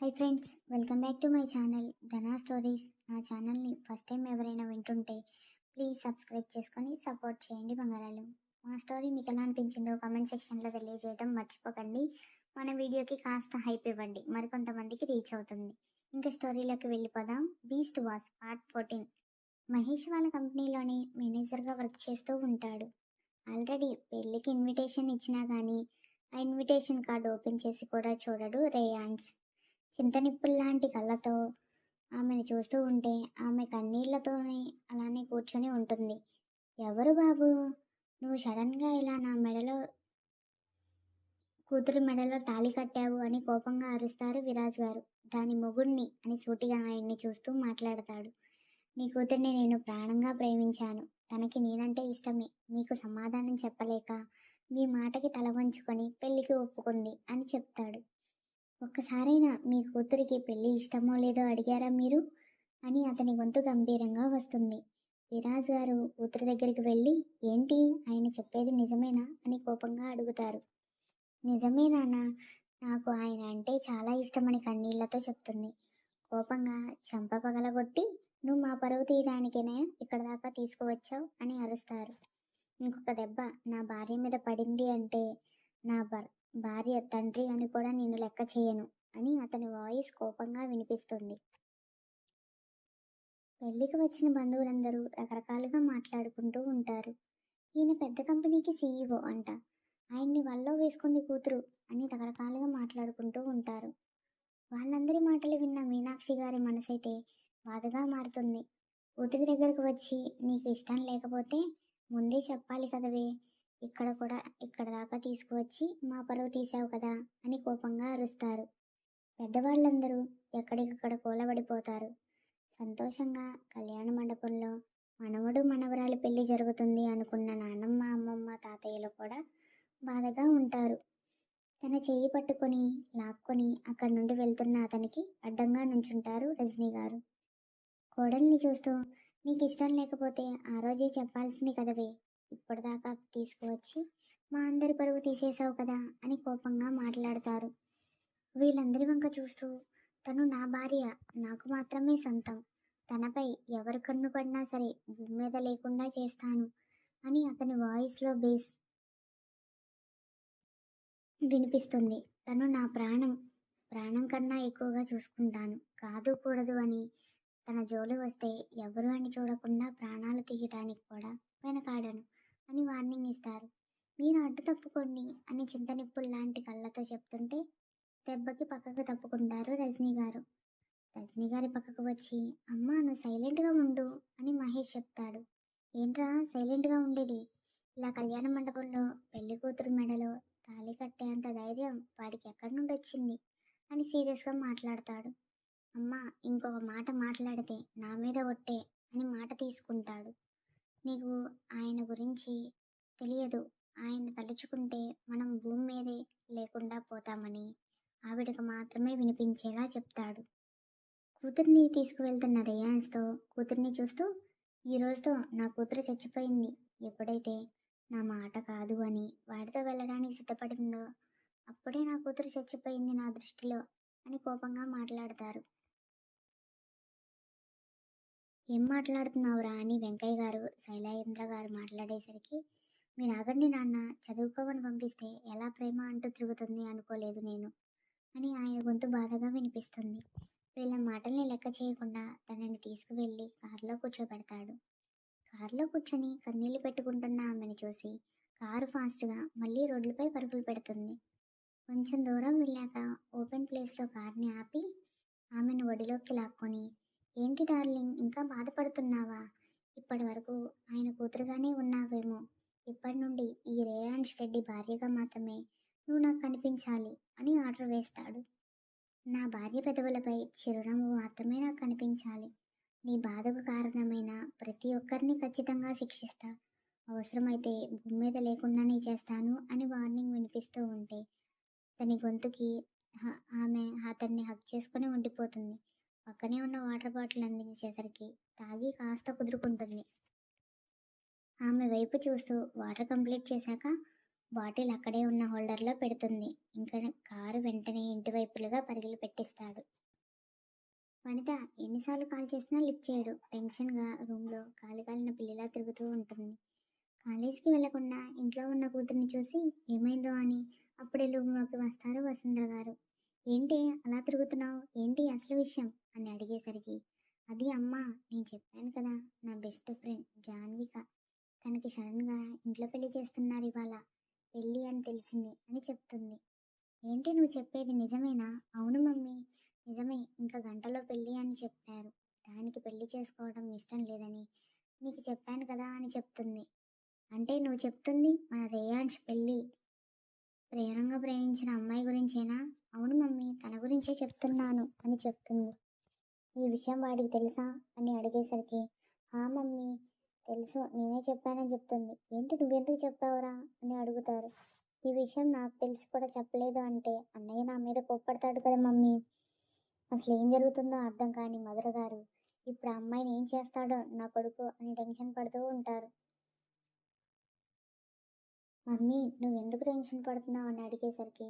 Hi friends welcome back to my channel Dhana stories నా ఛానల్ని first time ఎవరైనా వింటుంటే ప్లీజ్ సబ్స్క్రైబ్ చేసుకొని సపోర్ట్ చేయండి బంగారాలు. మా స్టోరీ మీకు ఎలా అనిపించిందో కామెంట్ సెక్షన్లో తెలియజేయడం మర్చిపోకండి. మన వీడియోకి కాస్త హైప్ ఇవ్వండి మరికొంతమందికి రీచ్ అవుతుంది. ఇంకా స్టోరీలోకి వెళ్ళిపోదాం. Beast was part fourteen Mahesh వాళ్ళ కంపెనీలోని మేనేజర్గా వర్క్ చేస్తూ ఉంటాడు. ఆల్రెడీ పెళ్ళికి ఇన్విటేషన్ ఇచ్చినా కానీ ఆ ఇన్విటేషన్ కార్డు ఓపెన్ చేసి కూడా చూడడు రేయాన్స్ చింతనిప్పుల్లాంటి కళ్ళతో ఆమెను చూస్తూ ఉంటే ఆమె కన్నీళ్ళతోనే అలానే కూర్చొని ఉంటుంది. ఎవరు బాబు? నువ్వు సడన్గా ఇలా నా మెడలో కూతురు మెడలో తాళి కట్టావు అని కోపంగా అరుస్తారు విరాజ్ గారు. దాని మొగుణ్ణి అని సూటిగా ఆయన్ని చూస్తూ మాట్లాడతాడు. నీ కూతుర్ని నేను ప్రాణంగా ప్రేమించాను. తనకి నేనంటే ఇష్టమే. మీకు సమాధానం చెప్పలేక మీ మాటకి తల వంచుకొని పెళ్ళికి ఒప్పుకుంది అని చెప్తాడు. ఒక్కసారైనా మీ కూతురికి పెళ్ళి ఇష్టమో లేదో అడిగారా మీరు? అని అతని గొంతు గంభీరంగా వస్తుంది. విరాజ్ గారు కూతురు దగ్గరికి వెళ్ళి ఏంటి? ఆయన చెప్పేది నిజమేనా? అని కోపంగా అడుగుతారు. నిజమే నాన్న. నాకు ఆయన అంటే చాలా ఇష్టమని కన్నీళ్ళతో చెప్తుంది. కోపంగా చెంప పగలగొట్టి నువ్వు మా పరువు తీయడానికేనా ఇక్కడ దాకా తీసుకువచ్చావు? అని అరుస్తారు. ఇంకొక దెబ్బ నా భార్య మీద పడింది అంటే నా భర్ భార్య తండ్రి అని కూడా నేను లెక్క చేయను అని అతని వాయిస్ కోపంగా వినిపిస్తుంది. పెళ్ళికి వచ్చిన బంధువులందరూ రకరకాలుగా మాట్లాడుకుంటూ ఉంటారు. ఈయన పెద్ద కంపెనీకి సీఈఓ అంట. ఆయన్ని వల్లో వేసుకుంది కూతురు అని రకరకాలుగా మాట్లాడుకుంటూ ఉంటారు. వాళ్ళందరి మాటలు విన్న మీనాక్షి గారి మనసైతే బాధగా మారుతుంది. కూతురి దగ్గరకు వచ్చి నీకు ఇష్టం లేకపోతే ముందే చెప్పాలి కదవే ఇక్కడ కూడా ఇక్కడ దాకా తీసుకువచ్చి మా పరువు తీసావు కదా అని కోపంగా అరుస్తారు. పెద్దవాళ్ళందరూ ఎక్కడికక్కడ కూలబడిపోతారు. సంతోషంగా కళ్యాణ మండపంలో మనవడు మనవరాలి పెళ్ళి జరుగుతుంది అనుకున్న నాన్నమ్మ అమ్మమ్మ తాతయ్యలు కూడా బాధగా ఉంటారు. తన చేయి పట్టుకొని లాక్కొని అక్కడి నుండి వెళ్తున్న అతనికి అడ్డంగా నుంచుంటారు రజనీ గారు. కోడల్ని చూస్తూ నీకు ఇష్టం లేకపోతే ఆ రోజే చెప్పాల్సింది కదవే ఇప్పటిదాకా తీసుకువచ్చి మా అందరి పరువు తీసేశావు కదా అని కోపంగా మాట్లాడతారు. వీళ్ళందరి వంక చూస్తూ తను నా భార్య నాకు మాత్రమే సొంతం. తనపై ఎవరు కన్ను పడినా సరే భూమి మీద లేకుండా చేస్తాను అని అతని వాయిస్లో బేస్ వినిపిస్తుంది. తను నా ప్రాణం ప్రాణం కన్నా ఎక్కువగా చూసుకుంటాను. కాదు కూడదు అని తన జోలు వస్తే ఎవరు అని చూడకుండా ప్రాణాలు తీయటానికి కూడా వెనకాడను. అని వార్నింగ్ ఇస్తారు. మీరు అడ్డు తప్పుకోండి అని చింతనిప్పుల్లాంటి కళ్ళతో చెప్తుంటే దెబ్బకి పక్కకు తప్పుకుంటారు రజనీ గారు. రజనీ గారి పక్కకు వచ్చి అమ్మ నువ్వు సైలెంట్గా ఉండు అని మహేష్ చెప్తాడు. ఏంట్రా సైలెంట్గా ఉండేది? ఇలా కళ్యాణ మండపంలో పెళ్ళి కూతురు మెడలో తాళి కట్టేంత ధైర్యం వాడికి ఎక్కడి నుండి వచ్చింది? అని సీరియస్గా మాట్లాడతాడు. అమ్మ ఇంకొక మాట మాట్లాడితే నా మీద ఒట్టే అని మాట తీసుకుంటాడు. నీకు ఆయన గురించి తెలియదు. ఆయన తలుచుకుంటే మనం భూమి మీదే లేకుండా పోతామని ఆవిడకు మాత్రమే వినిపించేలా చెప్తాడు. కూతుర్ని తీసుకువెళ్తున్న రేయాన్స్తో కూతుర్ని చూస్తూ ఈ రోజుతో నా కూతురు చచ్చిపోయింది. ఎప్పుడైతే నా మాట కాదు అని వాడితో వెళ్ళడానికి సిద్ధపడిందో అప్పుడే నా కూతురు చచ్చిపోయింది నా దృష్టిలో అని కోపంగా మాట్లాడతారు. ఏం మాట్లాడుతున్నావురా అని వెంకయ్య గారు శైలేంద్ర గారు మాట్లాడేసరికి మీరు ఆగండి నాన్న చదువుకోమని పంపిస్తే ఎలా ప్రేమ అంటూ తిరుగుతుంది అనుకోలేదు నేను. అని ఆయన గొంతు బాధగా వినిపిస్తుంది. వీళ్ళ మాటల్ని లెక్క చేయకుండా తనని తీసుకువెళ్ళి కారులో కూర్చోబెడతాడు. కారులో కూర్చొని కన్నీళ్ళు పెట్టుకుంటున్న ఆమెను చూసి కారు ఫాస్ట్గా మళ్ళీ రోడ్లపై పరుగులు పెడుతుంది. కొంచెం దూరం వెళ్ళాక ఓపెన్ ప్లేస్లో కార్ని ఆపి ఆమెను ఒడిలోకి లాక్కొని ఏంటి డార్లింగ్? ఇంకా బాధపడుతున్నావా? ఇప్పటి వరకు ఆయన కూతురుగానే ఉన్నావేమో. ఇప్పటి నుండి ఈ రేయాన్స్ రెడ్డి భార్యగా మాత్రమే నువ్వు నాకు కనిపించాలి అని ఆర్డర్ వేస్తాడు. నా భార్య పెదవులపై చిరునవ్వు మాత్రమే నాకు కనిపించాలి. నీ బాధకు కారణమైన ప్రతి ఒక్కరిని ఖచ్చితంగా శిక్షిస్తా. అవసరమైతే భూమి మీద లేకుండానే చేస్తాను అని వార్నింగ్ వినిపిస్తూ ఉంటే తన గొంతుకి ఆమె అతన్ని హక్ చేసుకొని ఉండిపోతుంది. పక్కనే ఉన్న వాటర్ బాటిల్ అందించేసరికి తాగి కాస్త కుదురుకుంటుంది. ఆమె వైపు చూస్తూ వాటర్ కంప్లీట్ చేశాక బాటిల్ అక్కడే ఉన్న హోల్డర్లో పెడుతుంది. ఇంకా కారు వెంటనే ఇంటి వైపులుగా పెట్టిస్తాడు. వనిత ఎన్నిసార్లు కాల్ చేసినా లిఫ్ట్ చేయడు. టెన్షన్గా రూమ్లో కాలి కాలిన పిల్లిలా తిరుగుతూ ఉంటుంది. కాలేజీకి వెళ్ళకుండా ఇంట్లో ఉన్న కూతుర్ని చూసి ఏమైందో అని? అప్పుడే రూమ్లోకి వస్తారు వసుంధర గారు. ఏంటి అలా తిరుగుతున్నావు? ఏంటి అసలు విషయం? అని అడిగేసరికి అది అమ్మా నేను చెప్పాను కదా నా బెస్ట్ ఫ్రెండ్ జాన్విక. తనకి సడన్గా ఇంట్లో పెళ్ళి చేస్తున్నారు ఇవాళ. పెళ్ళి అని తెలిసింది అని చెప్తుంది. ఏంటి నువ్వు చెప్పేది నిజమేనా? అవును మమ్మీ నిజమే. ఇంకా గంటలో పెళ్ళి అని చెప్పారు. దానికి పెళ్ళి చేసుకోవడం ఇష్టం లేదని నీకు చెప్పాను కదా అని చెప్తుంది. అంటే నువ్వు చెప్తుంది మన రేయాంష్ పెళ్ళి ప్రేరణంగా ప్రేమించిన అమ్మాయి గురించేనా అవును నుంచే చెప్తున్నాను అని చెప్తుంది. ఈ విషయం వాడికి తెలుసా? అని అడిగేసరికి ఆ మమ్మీ తెలుసు నేనే చెప్పానని చెప్తుంది. ఏంటి నువ్వెందుకు చెప్పావురా? అని అడుగుతారు. ఈ విషయం నాకు తెలిసి కూడా చెప్పలేదు అంటే అన్నయ్య నా మీద కోప్పడతాడు కదా మమ్మీ. అసలు ఏం జరుగుతుందో అర్థం కాని మధుర గారు ఇప్పుడు అమ్మాయిని ఏం చేస్తాడో నా కొడుకు అని టెన్షన్ పడుతూ ఉంటారు. మమ్మీ నువ్వెందుకు టెన్షన్ పడుతున్నావు? అని అడిగేసరికి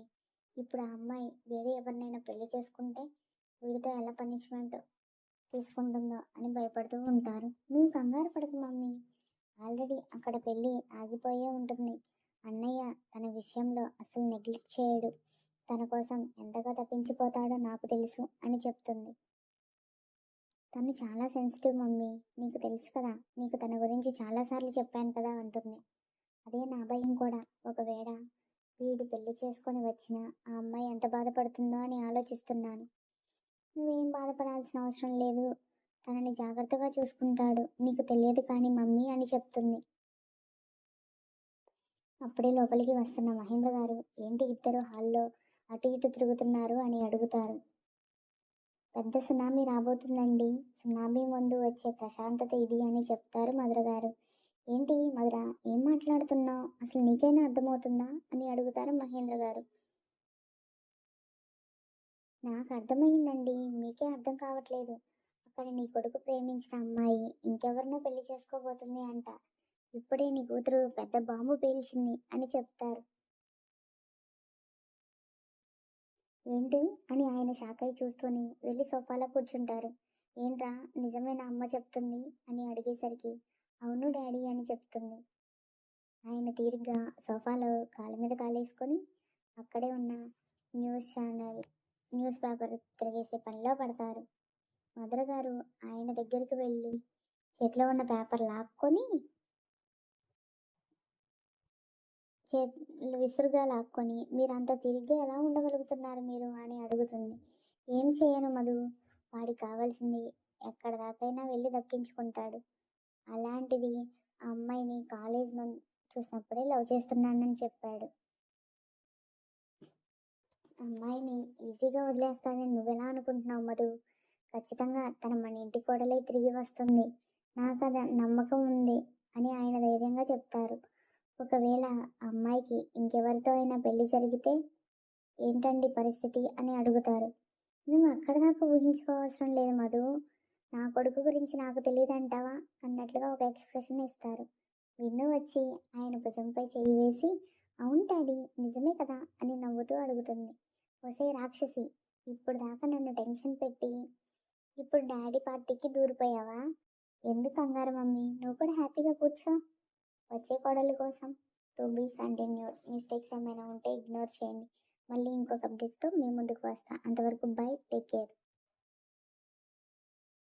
ఇప్పుడు ఆ అమ్మాయి వేరే ఎవరినైనా పెళ్ళి చేసుకుంటే వీడితో ఎలా పనిష్మెంట్ తీసుకుంటుందో అని భయపడుతూ ఉంటారు. నువ్వు కంగారు పడకు మమ్మీ. ఆల్రెడీ అక్కడ పెళ్ళి ఆగిపోయే ఉంటుంది. అన్నయ్య తన విషయంలో అసలు నెగ్లెక్ట్ చేయడు. తన కోసం ఎంతగా తప్పించిపోతాడో నాకు తెలుసు అని చెప్తుంది. తను చాలా సెన్సిటివ్ మమ్మీ. నీకు తెలుసు కదా నీకు తన గురించి చాలాసార్లు చెప్పాను కదా అంటుంది. అదే నా భయం కూడా. ఒకవేళ వీడు పెళ్ళి చేసుకొని వచ్చిన ఆ అమ్మాయి ఎంత బాధపడుతుందో అని ఆలోచిస్తున్నాను. నువ్వేం బాధపడాల్సిన అవసరం లేదు. తనని జాగ్రత్తగా చూసుకుంటాడు. నీకు తెలియదు కానీ మమ్మీ అని చెప్తుంది. అప్పుడే లోపలికి వస్తున్న మహేంద్ర గారు ఏంటి ఇద్దరు హాల్లో అటు ఇటు తిరుగుతున్నారు? అని అడుగుతారు. పెద్ద సునామీ రాబోతుందండి. సునామీ ముందు వచ్చే ప్రశాంతత ఇది అని చెప్తారు మధుర గారు. ఏంటి మధుర ఏం మాట్లాడుతున్నావు? అసలు నీకైనా అర్థమవుతుందా? అని అడుగుతారు మహేంద్ర గారు. నాకు అర్థమైందండి మీకే అర్థం కావట్లేదు. అక్కడ నీ కొడుకు ప్రేమించిన అమ్మాయి ఇంకెవరినో పెళ్ళి చేసుకోబోతుంది అంట. ఇప్పుడే నీ కూతురు పెద్ద బాంబు పేల్చింది అని చెప్తారు. ఏంటి? అని ఆయన షాక్ అయి చూస్తూనే వెళ్ళి సోఫాలో కూర్చుంటారు. ఏంట్రా? నిజమైన అమ్మ చెప్తుంది? అని అడిగేసరికి అవును డాడీ అని చెప్తుంది. ఆయన తీరిగ్గా సోఫాలో కాళ్ళ మీద కాలేసుకొని అక్కడే ఉన్న న్యూస్ ఛానల్ న్యూస్ పేపర్ తిరిగేసే పనిలో పడతారు. మధుర గారు ఆయన దగ్గరికి వెళ్ళి చేతిలో ఉన్న పేపర్ లాక్కొని చేతులు విసురుగా లాక్కొని మీరు అంత తిరిగి ఎలా ఉండగలుగుతున్నారు మీరు? అని అడుగుతుంది. ఏం చేయను మధు వాడికి కావాల్సింది ఎక్కడ దాకైనా వెళ్ళి దక్కించుకుంటాడు. అలాంటిది ఆ అమ్మాయిని కాలేజ్ చూసినప్పుడే లవ్ చేస్తున్నానని చెప్పాడు. అమ్మాయిని ఈజీగా వదిలేస్తానని నువ్వెలా అనుకుంటున్నావు మధు? ఖచ్చితంగా తన మన ఇంటి కోడలే తిరిగి వస్తుంది. నాకు అది నమ్మకం ఉంది అని ఆయన ధైర్యంగా చెప్తారు. ఒకవేళ అమ్మాయికి ఇంకెవరితో అయినా పెళ్ళి జరిగితే ఏంటండి పరిస్థితి అని అడుగుతారు. నువ్వు అక్కడ దాకా ఊహించుకోవసరం లేదు మధు. నా కొడుకు గురించి నాకు తెలియదు అంటావా అన్నట్లుగా ఒక ఎక్స్ప్రెషన్ ఇస్తారు. విన్ను వచ్చి ఆయన భుజంపై చేయి వేసి అవును డాడీ నిజమే కదా అని నవ్వుతూ అడుగుతుంది. ఒసే రాక్షసి ఇప్పుడు దాకా నన్ను టెన్షన్ పెట్టి ఇప్పుడు డాడీ పార్టీకి దూరిపోయావా? ఎందుకు కంగారు మమ్మీ? నువ్వు కూడా హ్యాపీగా కూర్చో. వచ్చే కోడలి కోసం టు బీ కంటిన్యూడ్. మిస్టేక్స్ ఏమైనా ఉంటే ఇగ్నోర్ చేయండి. మళ్ళీ ఇంకో సబ్జెక్ట్తో మీ ముందుకు వస్తా. అంతవరకు బై టేక్ కేర్.